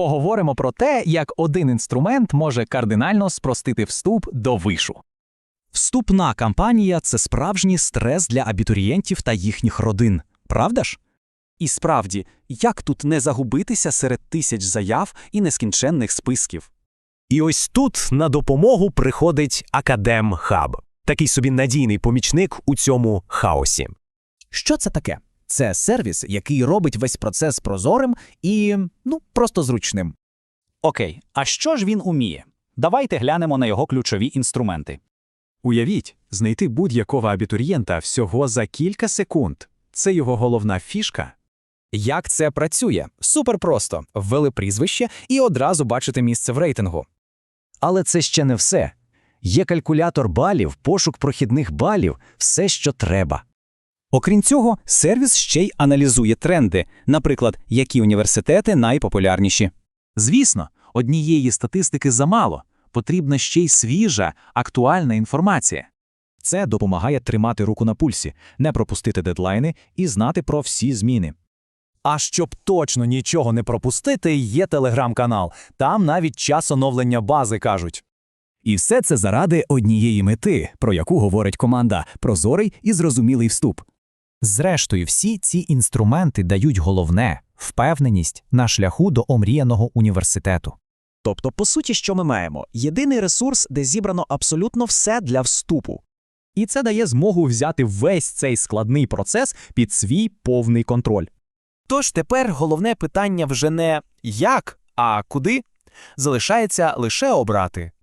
Поговоримо про те, як один інструмент може кардинально спростити вступ до вишу. Вступна кампанія це справжній стрес для абітурієнтів та їхніх родин, правда ж? І справді, як тут не загубитися серед тисяч заяв і нескінченних списків? І ось тут на допомогу приходить Академ Хаб, такий собі надійний помічник у цьому хаосі. Що це таке? Це сервіс, який робить весь процес прозорим і, ну, просто зручним. Окей, а що ж він уміє? Давайте глянемо на його ключові інструменти. Уявіть, знайти будь-якого абітурієнта всього за кілька секунд. Це його головна фішка. Як це працює? Супер просто. Ввели прізвище і одразу бачите місце в рейтингу. Але це ще не все. Є калькулятор балів, пошук прохідних балів, все, що треба. Окрім цього, сервіс ще й аналізує тренди, наприклад, які університети найпопулярніші. Звісно, однієї статистики замало, потрібна ще й свіжа, актуальна інформація. Це допомагає тримати руку на пульсі, не пропустити дедлайни і знати про всі зміни. А щоб точно нічого не пропустити, є телеграм-канал. Там навіть час оновлення бази кажуть. І все це заради однієї мети, про яку говорить команда прозорий і зрозумілий вступ. Зрештою, всі ці інструменти дають головне впевненість на шляху до омріяного університету. Тобто, по суті, що ми маємо? Єдиний ресурс, де зібрано абсолютно все для вступу. І це дає змогу взяти весь цей складний процес під свій повний контроль. Тож тепер головне питання вже не як, а куди. Залишається лише обрати.